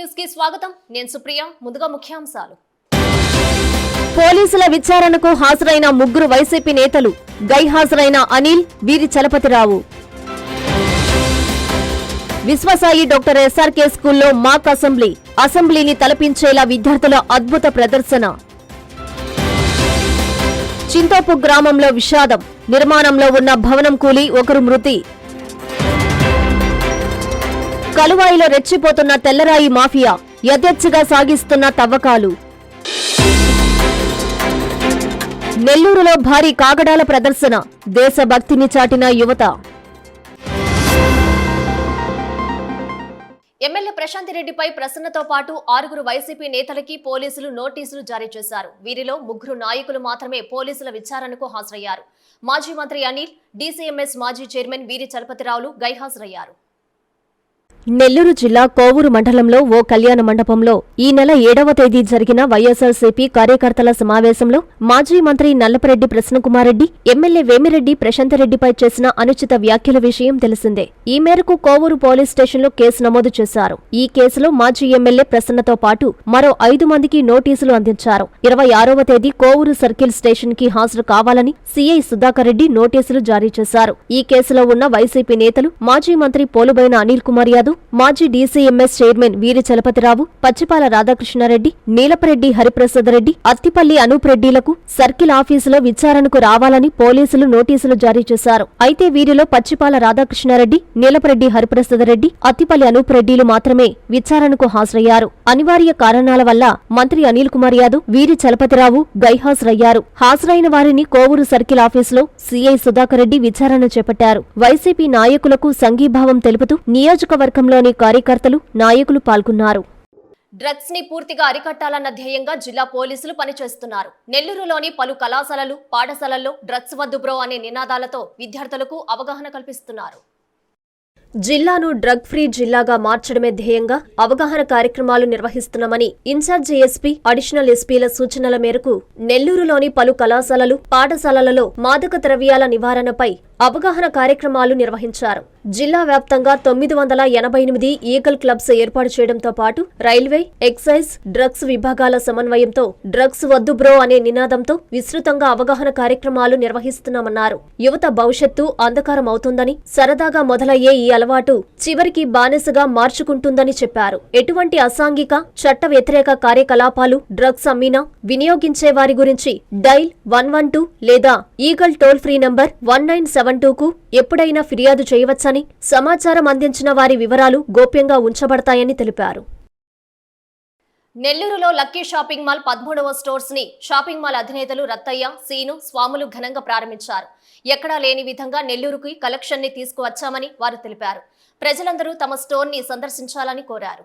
న్యూస్కి స్వాగతం. నేను సుప్రియ ముందుగా ముఖ్యాంశాలు. పోలీసుల విచారణకు హాజరైన ముగ్గురు వైసీపీ నేతలు గైహాజరైన అనిల్ వీరి చలపతిరావు. విశ్వసాయి డాక్టర్ ఎస్ఆర్కే స్కూల్లో మాక్ అసెంబ్లీ అసెంబ్లీని తలపించేలా విద్యార్థుల అద్భుత ప్రదర్శన. చింతోపు గ్రామంలో విషాదం నిర్మాణంలో ఉన్న భవనం కూలి ఒకరు మృతి. కలువాయిలో రెచ్చిపోతున్న తెల్లరాయి మాఫియా యథేచ్ఛగా సాగిస్తున్న తవ్వకాలు. నెల్లూరులో భారీ కాగడాల ప్రదర్శన దేశభక్తిని చాటిన యువత. ఎమ్మెల్యే ప్రశాంత్ రెడ్డిపై ప్రసన్నతో పాటు ఆరుగురు వైసీపీ నేతలకి పోలీసులు నోటీసులు జారీ చేశారు. వీరిలో ముగ్గురు నాయకులు మాత్రమే పోలీసుల విచారణకు హాజరయ్యారు. మాజీ మంత్రి అనిల్ డీసీఎంఎస్ మాజీ చైర్మన్ వీరి చలపతిరావులు గైహాజరయ్యారు. నెల్లూరు జిల్లా కోవూరు మండలంలో ఓ కళ్యాణ మండపంలో ఈ నెల ఏడవ తేదీ జరిగిన వైఎస్ఆర్సీపీ కార్యకర్తల సమావేశంలో మాజీ మంత్రి నల్లపరెడ్డి ప్రసన్నకుమారెడ్డి ఎమ్మెల్యే వేమిరెడ్డి ప్రశాంతరెడ్డిపై చేసిన అనుచిత వ్యాఖ్యల విషయం తెలిసిందే. ఈ మేరకు కోవూరు పోలీస్ స్టేషన్లో కేసు నమోదు చేశారు. ఈ కేసులో మాజీ ఎమ్మెల్యే ప్రసన్నతో పాటు మరో ఐదు మందికి నోటీసులు అందించారు. ఇరవై ఆరవ తేదీ కోవూరు సర్కిల్ స్టేషన్కి హాజరు కావాలని సీఐ సుధాకర్ రెడ్డి నోటీసులు జారీ చేశారు. ఈ కేసులో ఉన్న వైసీపీ నేతలు మాజీ మంత్రి పోలుబైన అనిల్ కుమార్ యాదవ్ మాజీ డీసీఎంఎస్ చైర్మన్ వీరి చలపతిరావు పచ్చిపాల రాధాకృష్ణారెడ్డి నీలపరెడ్డి హరిప్రసాద్ రెడ్డి అత్తిపల్లి అనూప్రెడ్డిలకు సర్కిల్ ఆఫీసులో విచారణకు రావాలని పోలీసులు నోటీసులు జారీ చేశారు. అయితే వీరిలో పచ్చిపాల రాధాకృష్ణారెడ్డి నీలపరెడ్డి హరిప్రసాద్ రెడ్డి అత్తిపల్లి అనూప్రెడ్డిలు మాత్రమే విచారణకు హాజరయ్యారు. అనివార్య కారణాల వల్ల మంత్రి అనిల్ కుమార్ యాదవ్ వీరి చలపతిరావు గైహాజరయ్యారు. హాజరైన వారిని కోవూరు సర్కిల్ ఆఫీసులో సీఐ సుధాకర్ రెడ్డి విచారణ చేపట్టారు. వైసీపీ నాయకులకు సంఘీభావం తెలుపుతూ నియోజకవర్గ నియోజకవర్గంలోని కార్యకర్తలు నాయకులు పాల్గొన్నారు. డ్రగ్స్ని పూర్తిగా అరికట్టాలన్న ధ్యేయంగా జిల్లా పోలీసులు పనిచేస్తున్నారు. నెల్లూరులోని పలు కళాశాలలు పాఠశాలల్లో డ్రగ్స్ వద్దు బ్రో అనే నినాదాలతో విద్యార్థులకు అవగాహన కల్పిస్తున్నారు. జిల్లాను డ్రగ్ ఫ్రీ జిల్లాగా మార్చడమే ధ్యేయంగా అవగాహన కార్యక్రమాలు నిర్వహిస్తున్నామని ఇన్ఛార్జి ఎస్పీ అడిషనల్ ఎస్పీల సూచనల మేరకు నెల్లూరులోని పలు కళాశాలలు పాఠశాలలలో మాదక ద్రవ్యాల నివారణపై అవగాహన కార్యక్రమాలు నిర్వహించారు. జిల్లా వ్యాప్తంగా తొమ్మిది వందల ఎనభై ఎనిమిది ఈగల్ క్లబ్స్ ఏర్పాటు చేయడంతో పాటు రైల్వే ఎక్సైజ్ డ్రగ్స్ విభాగాల సమన్వయంతో డ్రగ్స్ వద్దు బ్రో అనే నినాదంతో విస్తృతంగా అవగాహన కార్యక్రమాలు నిర్వహిస్తున్నామన్నారు. యువత భవిష్యత్తు అంధకారం అవుతుందని సరదాగా మొదలయ్యే ఈ అలవాటు చివరికి బానిసగా మార్చుకుంటుందని చెప్పారు. ఎటువంటి అసాంఘిక చట్ట వ్యతిరేక కార్యకలాపాలు డ్రగ్స్ అమ్మినా వినియోగించే వారి గురించి డైల్ వన్ వన్ టూ లేదా Eagle toll free number one nine seven టూకు ఎప్పుడైనా ఫిర్యాదు చేయవచ్చని సమాచారం అందించిన వారి వివరాలు గోప్యంగా ఉంచబడతాయని తెలిపారు. నెల్లూరులో లక్కీ షాపింగ్ మాల్ పదమూడవ స్టోర్స్ని షాపింగ్ మాల్ అధినేతలు రత్తయ్య సీను స్వాములు ఘనంగా ప్రారంభించారు. ఎక్కడా లేని విధంగా నెల్లూరుకి కలెక్షన్ని తీసుకువచ్చామని వారు తెలిపారు. ప్రజలందరూ తమ స్టోర్ని సందర్శించాలని కోరారు.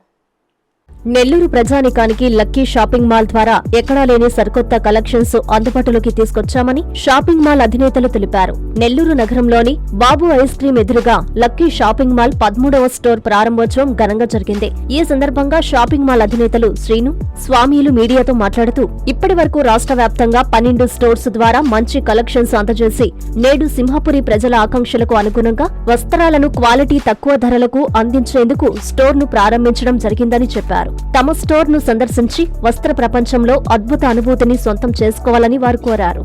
నెల్లూరు ప్రజానికానికి లక్కీ షాపింగ్ మాల్ ద్వారా ఎక్కడా లేని సరికొత్త కలెక్షన్స్ అందుబాటులోకి తీసుకొచ్చామని షాపింగ్ మాల్ అధినేతలు తెలిపారు. నెల్లూరు నగరంలోని బాబు ఐస్ క్రీం ఎదురుగా లక్కీ షాపింగ్ మాల్ పదమూడవ స్టోర్ ప్రారంభోత్సవం ఘనంగా జరిగింది. ఈ సందర్భంగా షాపింగ్ మాల్ అధినేతలు శ్రీను స్వామీలు మీడియాతో మాట్లాడుతూ ఇప్పటి వరకు రాష్ట్ర వ్యాప్తంగా పన్నెండు స్టోర్స్ ద్వారా మంచి కలెక్షన్స్ అందజేసి నేడు సింహపురి ప్రజల ఆకాంక్షలకు అనుగుణంగా వస్త్రాలను క్వాలిటీ తక్కువ ధరలకు అందించేందుకు స్టోర్ను ప్రారంభించడం జరిగిందని చెప్పారు. తమ స్టోర్ను సందర్శించి వస్త్ర ప్రపంచంలో అద్భుత అనుభూతిని సొంతం చేసుకోవాలని వారు కోరారు.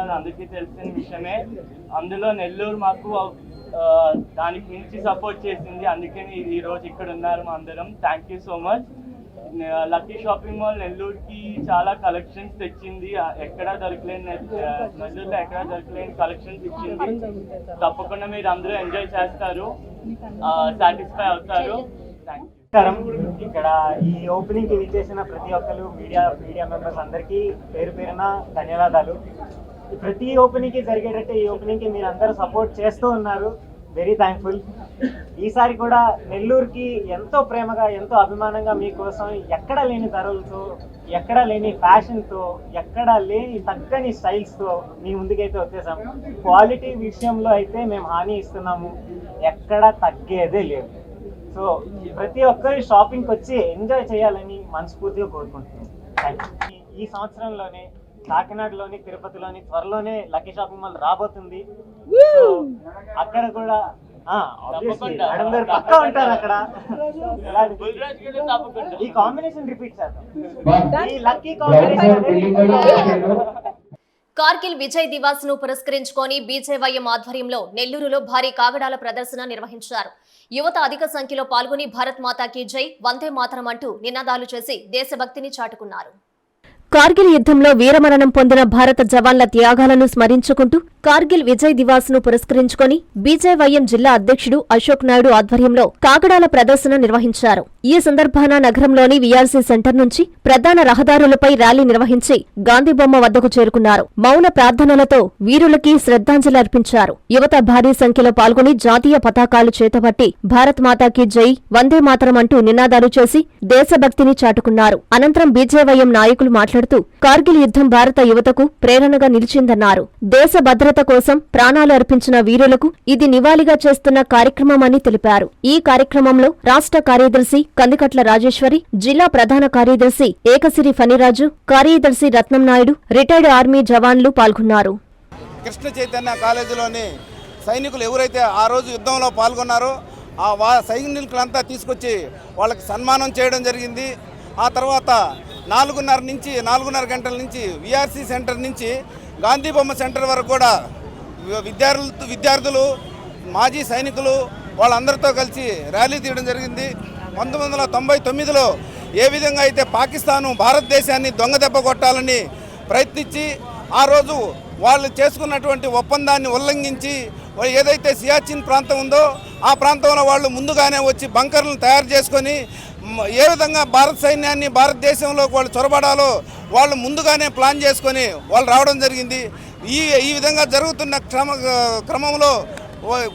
అని అందరికీ తెలిసిన విషయమే. అందులో నెల్లూరు మాకు దానికి మించి సపోర్ట్ చేసింది. అందుకని ఈ రోజు ఇక్కడ ఉన్నారు మా అందరం. Thank you so much Lucky shopping mall నెల్లూరుకి చాలా కలెక్షన్స్ తెచ్చింది. ఎక్కడా దొరకలేని నెల్లూరులో ఎక్కడా దొరకలేని కలెక్షన్స్ ఇచ్చింది. తప్పకుండా మీరు అందరూ ఎంజాయ్ చేస్తారు. సాటిస్ఫై అవుతారు. థ్యాంక్ యూ నమస్కారం. ఇక్కడ ఈ ఓపెనింగ్కి విచ్చేసిన ప్రతి ఒక్కరు మీడియా మీడియా మెంబర్స్ అందరికీ పేరు పేరున ధన్యవాదాలు. ప్రతి ఓపెనింగ్కి జరిగేటట్టు ఈ ఓపెనింగ్కి మీరు అందరూ సపోర్ట్ చేస్తూ ఉన్నారు. వెరీ థ్యాంక్ఫుల్ ఈసారి కూడా నెల్లూరుకి ఎంతో ప్రేమగా ఎంతో అభిమానంగా మీకోసం ఎక్కడ లేని ధరలతో ఎక్కడ లేని ఫ్యాషన్తో ఎక్కడ లేని తగ్గని స్టైల్స్తో మీ ముందుకైతే వచ్చేసాం. క్వాలిటీ విషయంలో అయితే మేము హాని ఇస్తున్నాము. ఎక్కడ తగ్గేదే లేదు. సో ప్రతి ఒక్కరి షాపింగ్కి వచ్చి ఎంజాయ్ చేయాలని మనస్ఫూర్తిగా కోరుకుంటున్నాం. ఈ- ఈ సంవత్సరంలోనే కాకినాడలోని తిరుపతిలోని త్వరలోనే లక్కీ షాపింగ్ మాల్ రాబోతుంది. అక్కడ కూడా ఆ, obviously, తప్పకుండా. మేడం గారు పక్కా ఉంటారు అక్కడ. ఇలాంటి- గుల్రాజ్ గారు తప్పకుండా. ఈ కాంబినేషన్ రిపీట్ చేద్దాం. ఈ లక్కీ కాంబినేషన్ కార్గిల్ విజయ్ దివాస్ను పురస్కరించుకొని బీజేవైఎం ఆధ్వర్యంలో నెల్లూరులో భారీ కాగడాల ప్రదర్శన నిర్వహించారు. యువత అధిక సంఖ్యలో పాల్గొని భారత్ మాతాకి జై వందే మాతరం అంటూ నినాదాలు చేసి దేశభక్తిని చాటుకున్నారు. కార్గిల్ యుద్ధంలో వీరమరణం పొందిన భారత జవాన్ల త్యాగాలను స్మరించుకుంటూ కార్గిల్ విజయ్ దివాస్ను పురస్కరించుకొని బీజేవైఎం జిల్లా అధ్యక్షుడు అశోక్ నాయుడు ఆధ్వర్యంలో కాగడాల ప్రదర్శన నిర్వహించారు. ఈ సందర్భాన నగరంలోని వీఆర్సీ సెంటర్ నుంచి ప్రధాన రహదారులపై ర్యాలీ నిర్వహించి గాంధీబొమ్మ వద్దకు చేరుకున్నారు. మౌన ప్రార్థనలతో వీరులకి శ్రద్ధాంజలి అర్పించారు. యువత భారీ సంఖ్యలో పాల్గొని జాతీయ పతాకాలు చేతబట్టి భారత్ మాతాకి జై వందే మాతరం అంటూ నినాదాలు చేసి దేశభక్తిని చాటుకున్నారు. అనంతరం బీజేవైఎం నాయకులు మాట్లాడుతూ కార్గిల్ యుద్ధం భారత యువతకు ప్రేరణగా నిలిచిందన్నారు. దేశ భద్రత కోసం ప్రాణాలు అర్పించిన వీరులకు ఇది నివాళిగా చేస్తున్న కార్యక్రమమని తెలిపారు. ఈ కార్యక్రమంలో రాష్ట్ర కార్యదర్శి కందికట్ల రాజేశ్వరి జిల్లా ప్రధాన కార్యదర్శి ఏకసిరి ఫణిరాజు కార్యదర్శి రత్నం నాయుడు రిటైర్డ్ ఆర్మీ జవాన్లు పాల్గొన్నారు. కృష్ణ చైతన్య కాలేజీలోని సైనికులు ఎవరైతే ఆ రోజు యుద్ధంలో పాల్గొన్నారో ఆ వా సైనికులంతా తీసుకొచ్చి వాళ్ళకి సన్మానం చేయడం జరిగింది. ఆ తర్వాత నాలుగున్నర నుంచి నాలుగున్నర గంటల నుంచి విఆర్సీ సెంటర్ నుంచి గాంధీ బొమ్మ సెంటర్ వరకు కూడా విద్యార్థులు విద్యార్థులు మాజీ సైనికులు వాళ్ళందరితో కలిసి ర్యాలీ తీయడం జరిగింది. పంతొమ్మిది వందల తొంభై తొమ్మిదిలో ఏ విధంగా అయితే పాకిస్తాను భారతదేశాన్ని దొంగదెబ్బ కొట్టాలని ప్రయత్నించి ఆ రోజు వాళ్ళు చేసుకున్నటువంటి ఒప్పందాన్ని ఉల్లంఘించి ఏదైతే సియాచిన్ ప్రాంతం ఉందో ఆ ప్రాంతంలో వాళ్ళు ముందుగానే వచ్చి బంకర్లను తయారు చేసుకొని ఏ విధంగా భారత సైన్యాన్ని భారతదేశంలోకి వాళ్ళు చొరబడాలో వాళ్ళు ముందుగానే ప్లాన్ చేసుకొని వాళ్ళు రావడం జరిగింది. ఈ ఈ విధంగా జరుగుతున్న క్రమ క్రమంలో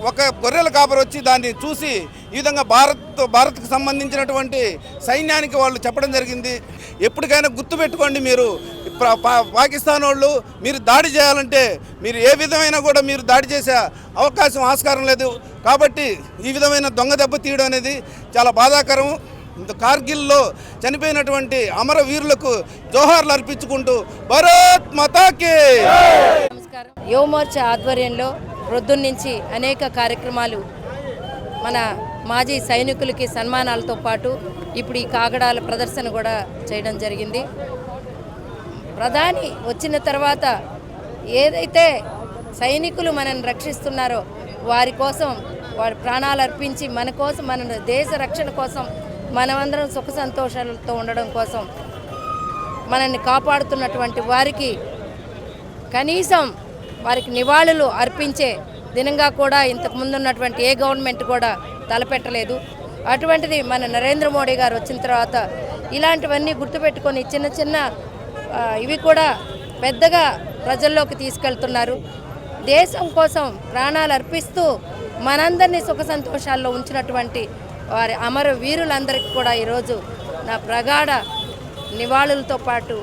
ఒక గొర్రెల కాపరి వచ్చి దాన్ని చూసి ఈ విధంగా భారత్ భారత్కు సంబంధించినటువంటి సైన్యానికి వాళ్ళు చెప్పడం జరిగింది. ఎప్పటికైనా గుర్తుపెట్టుకోండి మీరు పా- పాకిస్తాన్ వాళ్ళు మీరు దాడి చేయాలంటే మీరు ఏ విధమైన కూడా మీరు దాడి చేసే అవకాశం ఆస్కారం లేదు. కాబట్టి ఈ విధమైన దొంగ దెబ్బ తీయడం అనేది చాలా బాధాకరం. కార్గిల్లో చనిపోయినటువంటి అమర వీరులకు జోహార్లు అర్పించుకుంటూ భరత్ మతాకి. నమస్కారం. యువమోర్చా ఆధ్వర్యంలో ప్రొద్దున్నుంచి అనేక కార్యక్రమాలు మన మాజీ సైనికులకి సన్మానాలతో పాటు ఇప్పుడు ఈ కాగడాల ప్రదర్శన కూడా చేయడం జరిగింది. ప్రధాని వచ్చిన తర్వాత ఏదైతే సైనికులు మనల్ని రక్షిస్తున్నారో వారి కోసం వారి ప్రాణాలు అర్పించి మన కోసం మన దేశ రక్షణ కోసం మనమందరం సుఖ సంతోషాలతో ఉండడం కోసం మనల్ని కాపాడుతున్నటువంటి వారికి కనీసం వారికి నివాళులు అర్పించే దినంగా కూడా ఇంతకు ఉన్నటువంటి ఏ గవర్నమెంట్ కూడా తలపెట్టలేదు. అటువంటిది మన నరేంద్ర మోడీ గారు వచ్చిన తర్వాత ఇలాంటివన్నీ గుర్తుపెట్టుకొని చిన్న చిన్న ఇవి కూడా పెద్దగా ప్రజల్లోకి తీసుకెళ్తున్నారు. దేశం కోసం ప్రాణాలు అర్పిస్తూ మనందరినీ సుఖ సంతోషాల్లో ఉంచినటువంటి వారి అమర వీరులందరికీ కూడా ఈరోజు నా ప్రగాఢ నివాళులతో పాటు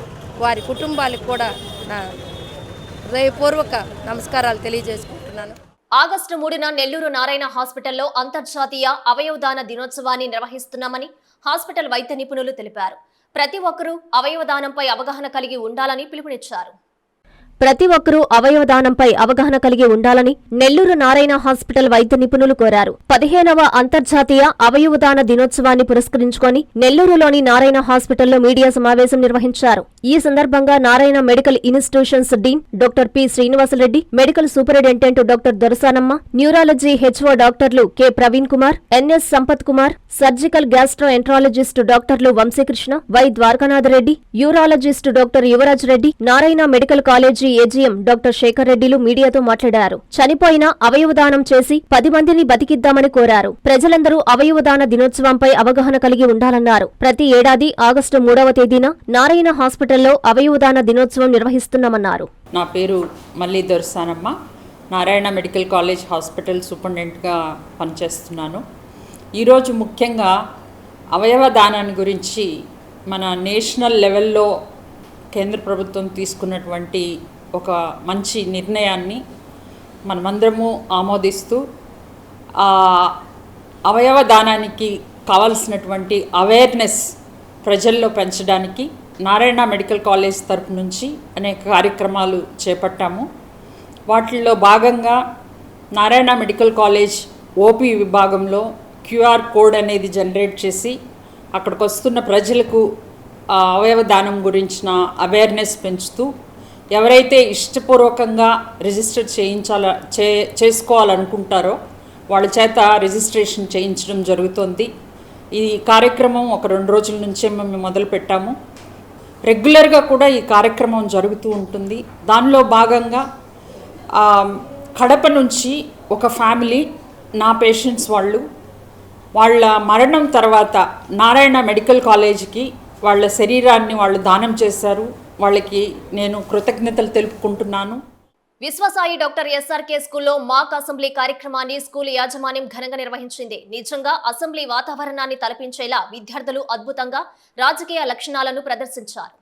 వారి కుటుంబాలకు కూడా నా హృదయపూర్వక నమస్కారాలు తెలియజేసుకుంటున్నాను. ఆగస్టు మూడున నెల్లూరు నారాయణ హాస్పిటల్లో అంతర్జాతీయ అవయవదాన దినోత్సవాన్ని నిర్వహిస్తున్నామని హాస్పిటల్ వైద్య నిపుణులు తెలిపారు. ప్రతి ఒక్కరూ అవయవదానంపై అవగాహన కలిగి ఉండాలని పిలుపునిచ్చారు. ప్రతి ఒక్కరూ అవయవదానంపై అవగాహన కలిగి ఉండాలని నెల్లూరు నారాయణ హాస్పిటల్ వైద్య నిపుణులు కోరారు. పదిహేనవ అంతర్జాతీయ అవయవదాన దినోత్సవాన్ని పురస్కరించుకొని నెల్లూరులోని నారాయణ హాస్పిటల్లో మీడియా సమావేశం నిర్వహించారు. ఈ సందర్భంగా Narayana medical institutions dean doctor P Srinivasa Reddy medical superintendent doctor Dorasanamma neurology HO డాక్టర్లు K Praveen Kumar NS Sampath Kumar surgical gastroenterologist డాక్టర్లు Vamsi Krishna Y Dwarakanatha Reddy urologist doctor Yuvaraj Reddy Narayana medical college AGM doctor Sekhar రెడ్డిలు మీడియాతో మాట్లాడారు. చనిపోయిన అవయవదానం చేసి పది మందిని బతికిద్దామని కోరారు. ప్రజలందరూ అవయవదాన దినోత్సవంపై అవగాహన కలిగి ఉండాలన్నారు. ప్రతి ఏడాది ఆగస్టు మూడవ తేదీన నారాయణ హాస్పిటల్లో అవయవదాన దినోత్సవం నిర్వహిస్తున్నామన్నారు. నా పేరు Malli Dorasanamma Narayana medical college hospital సూపరింటెండెంట్గా పనిచేస్తున్నాను. ఈరోజు ముఖ్యంగా అవయవ దానాన్ని గురించి మన నేషనల్ లెవెల్లో కేంద్ర ప్రభుత్వం తీసుకున్నటువంటి ఒక మంచి నిర్ణయాన్ని మనమందరము ఆమోదిస్తూ అవయవ దానానికి కావాల్సినటువంటి అవేర్నెస్ ప్రజల్లో పెంచడానికి నారాయణ మెడికల్ కాలేజ్ తరపు నుంచి అనేక కార్యక్రమాలు చేపట్టాము. వాటిల్లో భాగంగా నారాయణ మెడికల్ కాలేజ్ ఓపీ విభాగంలో క్యూఆర్ కోడ్ అనేది జనరేట్ చేసి అక్కడికి వస్తున్న ప్రజలకు ఆ అవయవ దానం గురించిన అవేర్నెస్ పెంచుతూ ఎవరైతే ఇష్టపూర్వకంగా రిజిస్టర్ చేయించాల చే చేసుకోవాలనుకుంటారో వాళ్ళ చేత రిజిస్ట్రేషన్ చేయించడం జరుగుతుంది. ఈ కార్యక్రమం ఒక రెండు రోజుల నుంచే మేము మొదలు పెట్టాము. రెగ్యులర్గా కూడా ఈ కార్యక్రమం జరుగుతూ ఉంటుంది. దానిలో భాగంగా కడప నుంచి ఒక ఫ్యామిలీ నా పేషెంట్స్ వాళ్ళు వాళ్ళ మరణం తర్వాత నారాయణ మెడికల్ కాలేజీకి వాళ్ళ శరీరాన్ని వాళ్ళు దానం చేశారు. వాళ్ళకి నేను కృతజ్ఞతలు తెలుపుకుంటున్నాను. విశ్వసాయి డాక్టర్ ఎస్ఆర్కే స్కూల్లో మాక్ అసెంబ్లీ కార్యక్రమాన్ని స్కూల్ యాజమాన్యం ఘనంగా నిర్వహించింది. నిజంగా అసెంబ్లీ వాతావరణాన్ని తలపించేలా విద్యార్థులు అద్భుతంగా రాజకీయ లక్షణాలను ప్రదర్శించారు.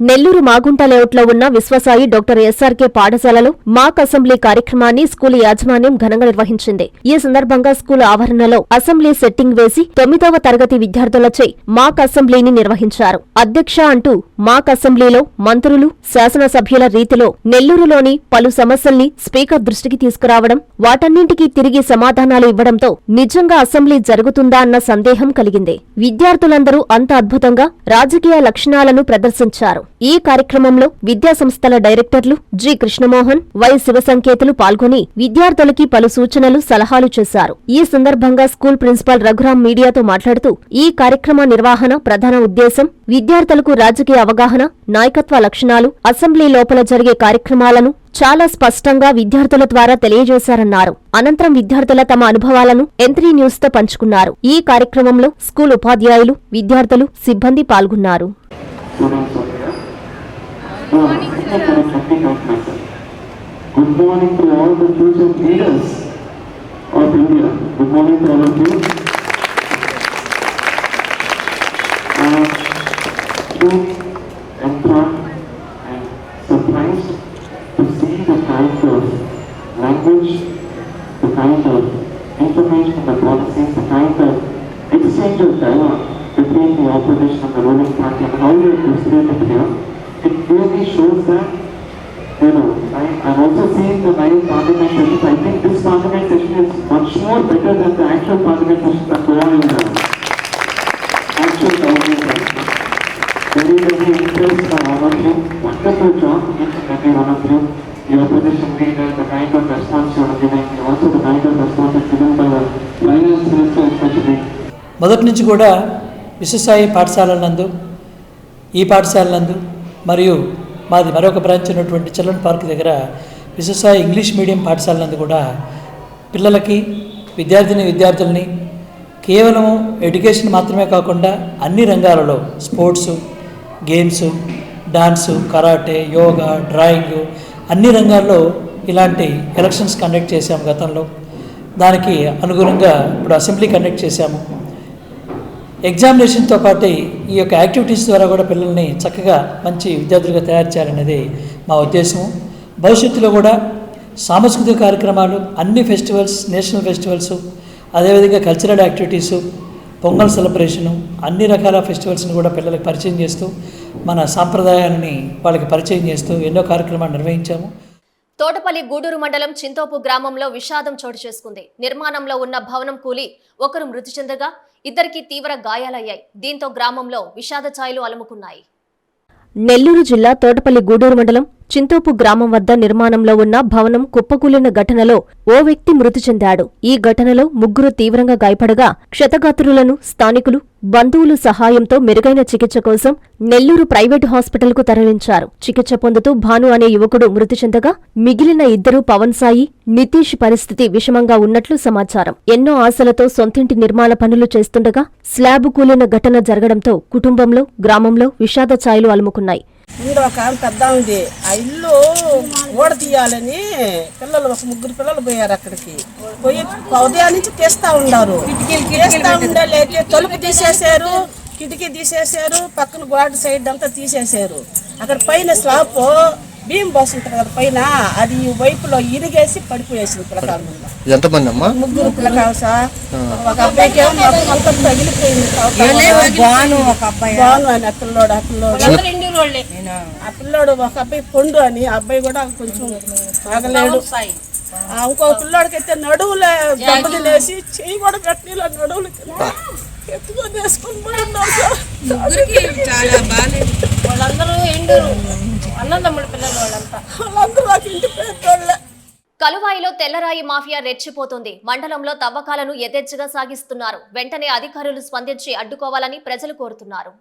నెల్లూరు మాగుంట లేఅవుట్లో ఉన్న విశ్వసాయి డాక్టర్ ఎస్ఆర్కే పాఠశాలలో మాక్ అసెంబ్లీ కార్యక్రమాన్ని స్కూల్ యాజమాన్యం ఘనంగా నిర్వహించింది. ఈ సందర్భంగా స్కూల్ ఆవరణలో అసెంబ్లీ సెట్టింగ్ వేసి తొమ్మిదవ తరగతి విద్యార్థులచే మాక్ అసెంబ్లీని నిర్వహించారు. అధ్యక్ష అంటూ మాక్ అసెంబ్లీలో మంత్రులు శాసనసభ్యుల రీతిలో నెల్లూరులోని పలు సమస్యల్ని స్పీకర్ దృష్టికి తీసుకురావడం వాటన్నింటికీ తిరిగి సమాధానాలు ఇవ్వడంతో నిజంగా అసెంబ్లీ జరుగుతుందా అన్న సందేహం కలిగింది. విద్యార్థులందరూ అంత అద్భుతంగా రాజకీయ లక్షణాలను ప్రదర్శించారు. ఈ కార్యక్రమంలో విద్యాసంస్థల డైరెక్టర్లు జి కృష్ణమోహన్ వై శివసంకేతులు పాల్గొని విద్యార్థులకి పలు సూచనలు సలహాలు చేశారు. ఈ సందర్భంగా స్కూల్ ప్రిన్సిపాల్ రఘురాం మీడియాతో మాట్లాడుతూ ఈ కార్యక్రమ నిర్వహణ ప్రధాన ఉద్దేశం విద్యార్థులకు రాజకీయ అవగాహన నాయకత్వ లక్షణాలు అసెంబ్లీ లోపల జరిగే కార్యక్రమాలను చాలా స్పష్టంగా విద్యార్థుల ద్వారా తెలియజేశారన్నారు. అనంతరం విద్యార్థుల తమ అనుభవాలను ఎంత్రీ న్యూస్తో పంచుకున్నారు. ఈ కార్యక్రమంలో స్కూల్ ఉపాధ్యాయులు విద్యార్థులు సిబ్బంది పాల్గొన్నారు. Good morning to all the future leaders of India. Good morning to all of you. Uh, so enthralled and surprised also seeing the live parliament sessions. I think this parliament session is much more better than the actual parliament sessions that go on in the actual government session. Very, very impressed by all of you. Wonderful job, each and every one of you. The opposition leader, the kind of response you are giving, also the kind of response that's given by the finance minister especially. మొదటి నుంచి కూడా విశ్వసాయి పాఠశాలల నందు ఈ పాఠశాల నందు మరియు మాది మరొక బ్రాంచ్ ఉన్నటువంటి చిల్డ్రన్ పార్క్ దగ్గర విశేష ఇంగ్లీష్ మీడియం పాఠశాల నందు కూడా పిల్లలకి విద్యార్థిని విద్యార్థుల్ని కేవలం ఎడ్యుకేషన్ మాత్రమే కాకుండా అన్ని రంగాలలో sports games dance karate yoga drawing అన్ని రంగాల్లో ఇలాంటి ఎలక్షన్స్ కండక్ట్ చేశాము గతంలో. దానికి అనుగుణంగా ఇప్పుడు అసెంబ్లీ కండక్ట్ చేశాము. ఎగ్జామినేషన్తో పాటు ఈ యొక్క యాక్టివిటీస్ ద్వారా కూడా పిల్లల్ని చక్కగా మంచి విద్యార్థులుగా తయారు చేయాలనేది మా ఉద్దేశము. భవిష్యత్తులో కూడా సాంస్కృతిక కార్యక్రమాలు అన్ని ఫెస్టివల్స్ నేషనల్ ఫెస్టివల్స్ అదేవిధంగా కల్చరల్ యాక్టివిటీసు పొంగల్ సెలబ్రేషను అన్ని రకాల ఫెస్టివల్స్ని కూడా పిల్లలకు పరిచయం చేస్తూ మన సాంప్రదాయాలని వాళ్ళకి పరిచయం చేస్తూ ఎన్నో కార్యక్రమాలు నిర్వహించాము. తోటపల్లి గూడూరు మండలం చింతోపు గ్రామంలో విషాదం చోటు చేసుకుంది. నిర్మాణంలో ఉన్న భవనం కూలి ఒకరు మృతి చెందగా ఇద్దరికి తీవ్ర గాయాలయ్యాయి. దీంతో గ్రామంలో విషాద ఛాయలు అలుముకున్నాయి. నెల్లూరు జిల్లా తోటపల్లి గూడూరు మండలం చింతోపు గ్రామం వద్ద నిర్మాణంలో ఉన్న భవనం కుప్పకూలిన ఘటనలో ఓ వ్యక్తి మృతి చెందాడు. ఈ ఘటనలో ముగ్గురు తీవ్రంగా గాయపడగా క్షతగాత్రులను స్థానికులు బంధువులు సహాయంతో మెరుగైన చికిత్స కోసం నెల్లూరు ప్రైవేటు హాస్పిటల్కు తరలించారు. చికిత్స పొందుతూ భాను అనే యువకుడు మృతి చెందగా మిగిలిన ఇద్దరు పవన్ సాయి నితీష్ పరిస్థితి విషమంగా ఉన్నట్లు సమాచారం. ఎన్నో ఆశలతో సొంతింటి నిర్మాణ పనులు చేస్తుండగా స్లాబ్ కూలిన ఘటన జరగడంతో కుటుంబంలో గ్రామంలో విషాద ఛాయలు అలుముకున్నాయి. ఈడ ఒక ఆమె పెద్ద ఉంది ఆ ఇల్లు ఓడ తీయాలని పిల్లలు ఒక ముగ్గురు పిల్లలు పోయారు అక్కడికి. పోయి ఉదయం నుంచి తీస్తా ఉన్నారు. తీస్తా ఉండలేకే తలుపు తీసేశారు కిటికీ తీసేశారు పక్కన గోడ సైడ్ అంతా తీసేశారు. అక్కడ పైన స్లాబ్ భీమ్ బాస్ ఉంటుంది కదా పైన అది వైపులో ఇరిగేసి పడిపోయేసింది పిల్లకాల మీద ఎంతమంది అమ్మా ముగ్గురు పిల్లకాయలు సార్. ఒక అబ్బాయికి అంతా తగిలిపోయింది. బాను ఒక అబ్బాయి. బాను అని ఆ పిల్లోడు ఆ పిల్లోడు. ఆ పిల్లోడు ఒక అబ్బాయి పొండు అని ఆ అబ్బాయి కూడా కొంచెం ఆగలేడు ఆ ఇంకో పిల్లోడికి అయితే నడువులే దెబ్బలు లేసి చెయ్యి కూడా పెట్టిలా నడువులు కింద ఎత్తుకొని వేసుకొని పోయి ఉన్నారు సార్ వాళ్ళందరూ ఎండు అన్నదమ్ముడు పిల్లలు వాళ్ళంతా. వాళ్ళందరూ నాకు ఇంటి పేరు కలువాయిలో తెల్లరాయి మాఫియా రెచ్చిపోతుంది. మండలంలో తవ్వకాలను యథేచ్ఛగా సాగిస్తున్నారు. వెంటనే అధికారులు స్పందించి అడ్డుకోవాలని ప్రజలు కోరుతున్నారు.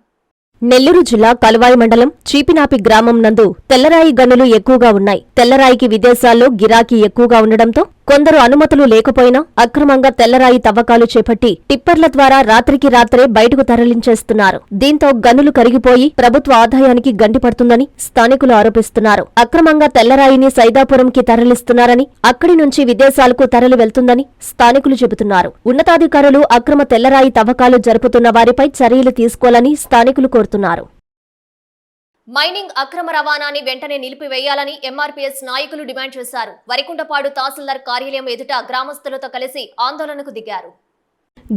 నెల్లూరు జిల్లా కలువాయి మండలం చీపినాపి గ్రామం నందు తెల్లరాయి గనులు ఎక్కువగా ఉన్నాయి. తెల్లరాయికి విదేశాల్లో గిరాకీ ఎక్కువగా ఉండడంతో కొందరు అనుమతులు లేకపోయినా అక్రమంగా తెల్లరాయి తవ్వకాలు చేపట్టి టిప్పర్ల ద్వారా రాత్రికి రాత్రే బయటకు తరలించేస్తున్నారు. దీంతో గనులు కరిగిపోయి ప్రభుత్వ ఆదాయానికి గండిపడుతుందని స్థానికులు ఆరోపిస్తున్నారు. అక్రమంగా తెల్లరాయిని సైదాపురంకి తరలిస్తున్నారని అక్కడి నుంచి విదేశాలకు తరలి వెళ్తుందని స్థానికులు చెబుతున్నారు. ఉన్నతాధికారులు అక్రమ తెల్లరాయి తవ్వకాలు జరుపుతున్న వారిపై చర్యలు తీసుకోవాలని స్థానికులు కోరుతున్నారు. మైనింగ్ అక్రమ రవాణాని వెంటనే నిలిపివేయాలని ఎంఆర్పీఎస్ నాయకులు డిమాండ్ చేశారు. వరికుంటపాడు తహసీల్దార్ కార్యాలయం ఎదుట గ్రామస్తులతో కలిసి ఆందోళనకు దిగారు.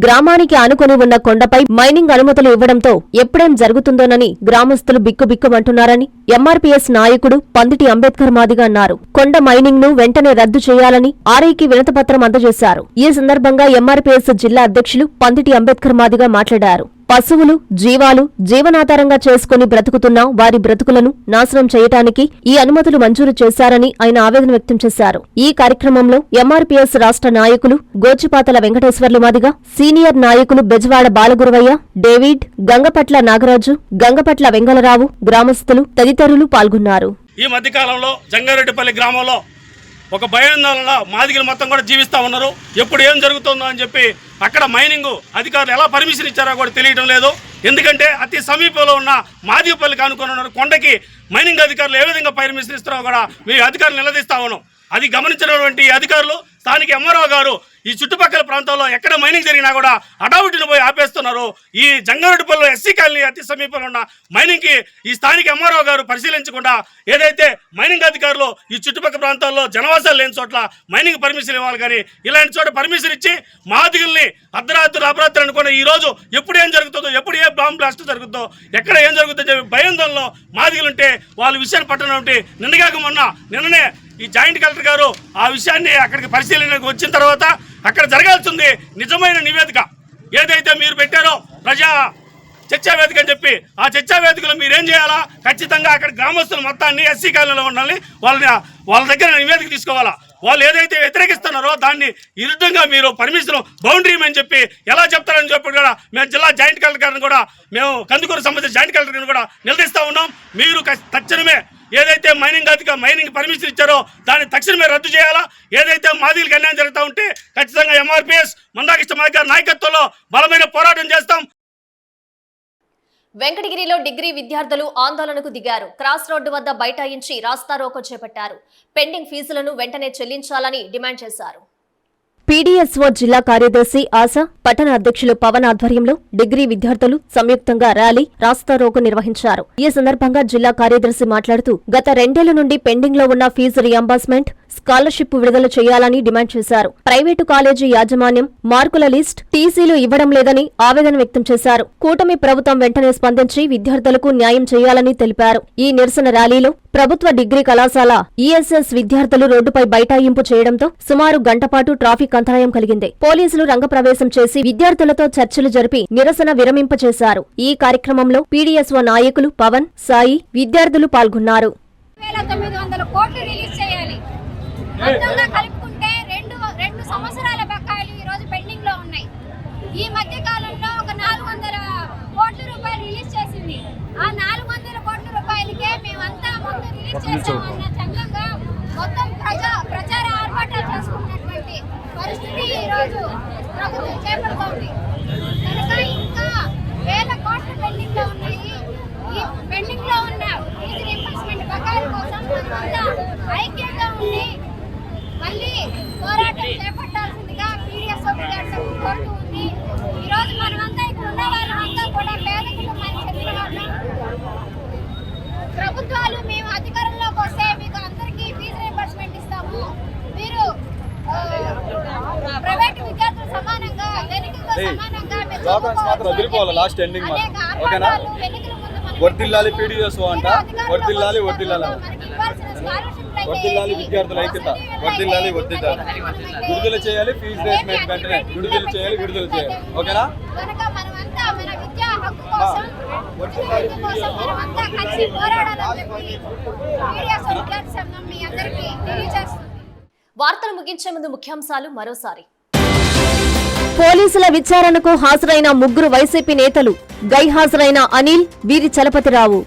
గ్రామానికి ఆనుకొని ఉన్న కొండపై మైనింగ్ అనుమతులు ఇవ్వడంతో ఎప్పుడేం జరుగుతుందోనని గ్రామస్తులు బిక్కుబిక్కుమంటున్నారని ఎంఆర్పీఎస్ నాయకుడు పందిటి అంబేద్కర్ మాదిగా అన్నారు. కొండ మైనింగ్ను వెంటనే రద్దు చేయాలని ఆర్ఐకి వినతపత్రం అందజేశారు. ఈ సందర్భంగా ఎంఆర్పీఎస్ జిల్లా అధ్యక్షులు పందిటి అంబేద్కర్ మాదిగా మాట్లాడారు. పశువులు జీవాలు జీవనాధారంగా చేసుకుని బ్రతుకుతున్న వారి బ్రతుకులను నాశనం చేయటానికి ఈ అనుమతులు మంజూరు చేశారని ఆయన ఆవేదన వ్యక్తం చేశారు. ఈ కార్యక్రమంలో ఎంఆర్పీఎస్ రాష్ట్ర నాయకులు గోచిపాతల వెంకటేశ్వర్లు మాదిగా సీనియర్ నాయకులు బెజవాడ బాలగురవయ్య డేవిడ్ గంగపట్ల నాగరాజు గంగపట్ల వెంగళరావు గ్రామస్తులు తదితరులు పాల్గొన్నారు. ఈ మధ్యకాలంలో జంగారెడ్డిపల్లి గ్రామంలో ఒక భయాందోళన మాదిగలు మొత్తం కూడా జీవిస్తూ ఉన్నారు. ఎప్పుడు ఏం జరుగుతుందో అని చెప్పి అక్కడ మైనింగ్ అధికారులు ఎలా పర్మిషన్ ఇచ్చారో కూడా తెలియడం లేదు. ఎందుకంటే అతి సమీపంలో ఉన్న మాదిగపల్లికి అనుకుని ఉన్నారు కొండకి మైనింగ్ అధికారులు ఏ విధంగా పర్మిషన్ ఇస్తారో కూడా మీ అధికారులు నిలదీస్తా ఉన్నాం. అది గమనించినటువంటి అధికారులు స్థానిక ఎంఆర్ఓ గారు ఈ చుట్టుపక్కల ప్రాంతాల్లో ఎక్కడ మైనింగ్ జరిగినా కూడా అడావుటిని పోయి ఆపేస్తున్నారు. ఈ జంగారెడ్డిపల్లిలో ఎస్సీ కాలనీ అతి సమీపంలో ఉన్న మైనింగ్కి ఈ స్థానిక ఎంఆర్ఓ గారు పరిశీలించకుండా ఏదైతే మైనింగ్ అధికారులు ఈ చుట్టుపక్కల ప్రాంతాల్లో జనవాసాలు లేని చోట్ల మైనింగ్ పర్మిషన్ ఇవ్వాలి కానీ ఇలాంటి చోట పర్మిషన్ ఇచ్చి మాదిగుల్ని అర్ధరాత్రులు అపరాత్రులు అనుకున్న ఈ రోజు ఎప్పుడు ఏం జరుగుతుందో ఎప్పుడు ఏ బాంబ్ బ్లాస్ట్ జరుగుతుందో ఎక్కడ ఏం జరుగుతుందో చెప్పి భయాందోళనలో మాదిగులుంటే వాళ్ళ విషయాన్ని పట్టణం ఉంటే నిన్నగాక మొన్న నిన్ననే ఈ జాయింట్ కలెక్టర్ గారు ఆ విషయాన్ని అక్కడికి పరిశీలనకు వచ్చిన తర్వాత అక్కడ జరగాల్సింది నిజమైన నివేదిక ఏదైతే మీరు పెట్టారో ప్రజా చర్చా వేదిక అని చెప్పి ఆ చర్చా వేదికలో చేయాలా? ఖచ్చితంగా అక్కడ గ్రామస్తుల మొత్తాన్ని ఎస్సీ కాలనీలో ఉండాలి వాళ్ళని వాళ్ళ దగ్గర నివేదిక తీసుకోవాలా? వాళ్ళు ఏదైతే వ్యతిరేకిస్తున్నారో దాన్ని విరుద్ధంగా మీరు పర్మిషన్ బౌండరీ అని చెప్పి ఎలా చెప్తారని చెప్పి కూడా మేము జిల్లా జాయింట్ కలెక్టర్ గారిని కూడా మేము కందుకూరు సంబంధించిన జాయింట్ కలెక్టర్ గారిని కూడా నిలదీస్తా ఉన్నాం. మీరు తక్షణమే ఏదైతే మైనింగ్ అధిక మైనింగ్ పర్మిషన్ ఇచ్చారో దాన్ని తక్షణమే రద్దు చేయాలా? ఏదైతే మాదిలకు అన్యాయం జరుగుతూ ఉంటే ఖచ్చితంగా ఎంఆర్పిఎస్ మందాకృష్ణ మాదిక నాయకత్వంలో బలమైన పోరాటం చేస్తాం. వెంకటగిరిలో డిగ్రీ విద్యార్థులు ఆందోళనకు దిగారు. క్రాస్ రోడ్డు వద్ద బైఠాయించి రాస్తారోకో చేపట్టారు. పెండింగ్ ఫీజులను వెంటనే చెల్లించాలని డిమాండ్ చేశారు. పీడీఎస్ఓ జిల్లా కార్యదర్శి ఆశా పట్టణ అధ్యక్షులు పవన్ ఆధ్వర్యంలో డిగ్రీ విద్యార్థులు సంయుక్తంగా ర్యాలీ రాస్తారోకు నిర్వహించారు. ఈ సందర్భంగా జిల్లా కార్యదర్శి మాట్లాడుతూ గత రెండేళ్ళ నుండి పెండింగ్లో ఉన్న ఫీజు రియంబర్స్మెంట్ స్కాలర్షిప్ విడుదల చేయాలని డిమాండ్ చేశారు. ప్రైవేటు కాలేజీ యాజమాన్యం మార్కుల లిస్ట్ టీసీలు ఇవ్వడం లేదని ఆవేదన వ్యక్తం చేశారు. కూటమి ప్రభుత్వం వెంటనే స్పందించి విద్యార్థులకు న్యాయం చేయాలని తెలిపారు. ఈ నిరసన ర్యాలీలో ప్రభుత్వ డిగ్రీ కళాశాల ఈఎస్ఎస్ విద్యార్థులు రోడ్డుపై బైఠాయింపు చేయడంతో సుమారు గంటపాటు ట్రాఫిక్ అంతరాయం కలిగింది. పోలీసులు రంగప్రవేశం చేసి విద్యార్థులతో చర్చలు జరిపి నిరసన విరమింపచేశారు. ఈ కార్యక్రమంలో పీడీఎస్ఓ నాయకులు పవన్ సాయి విద్యార్థులు పాల్గొన్నారు. మొత్తంగా కలుపుకుంటే మీరు చదువుకోవచ్చు అని లాస్ట్ ఎండింగ్ అనేక ఓకేనా? వర్దిల్లాలి పీడిఎస్ అంట. వర్దిల్లాలి వర్దిల్లాలి. వర్దిల్లాలి? విద్యార్థుల ఐక్యత. వర్దిల్లాలి వర్దిల్లాలి. విడుదల చేయాలి ఫీజు రేస్మెంట్ వెంటనే విడుదల చేయాలి విడుదల చేయాలి. ఓకేనా? వార్తలు ముగించే ముందు ముఖ్యాంశాలు మరోసారి. పోలీసుల విచారణకు హాజరైన ముగ్గురు వైసీపీ నేతలు. గైహాజరైన అనిల్ వీరి చలపతిరావు.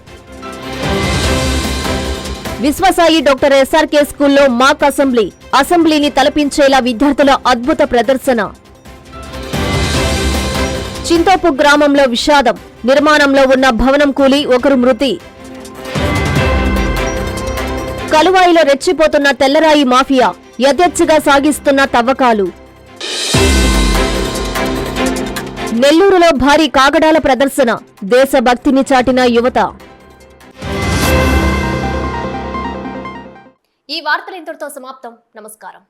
విశ్వసాయి డాక్టర్ ఎస్ఆర్కే స్కూల్లో మాక్ అసెంబ్లీ అసెంబ్లీని తలపించేలా విద్యార్థుల అద్భుత ప్రదర్శన. చింతోపు గ్రామంలో విషాదం నిర్మాణంలో ఉన్న భవనం కూలి ఒకరు మృతి. కలువాయిలో రెచ్చిపోతున్న తెల్లరాయి మాఫియా యథేచ్ఛగా సాగిస్తున్న తవ్వకాలు. నెల్లూరులో భారీ కాగడాల ప్రదర్శన. దేశభక్తిని చాటిన యువత. ఈ వార్తలు ఇంతటితో సమాప్తం. నమస్కారం.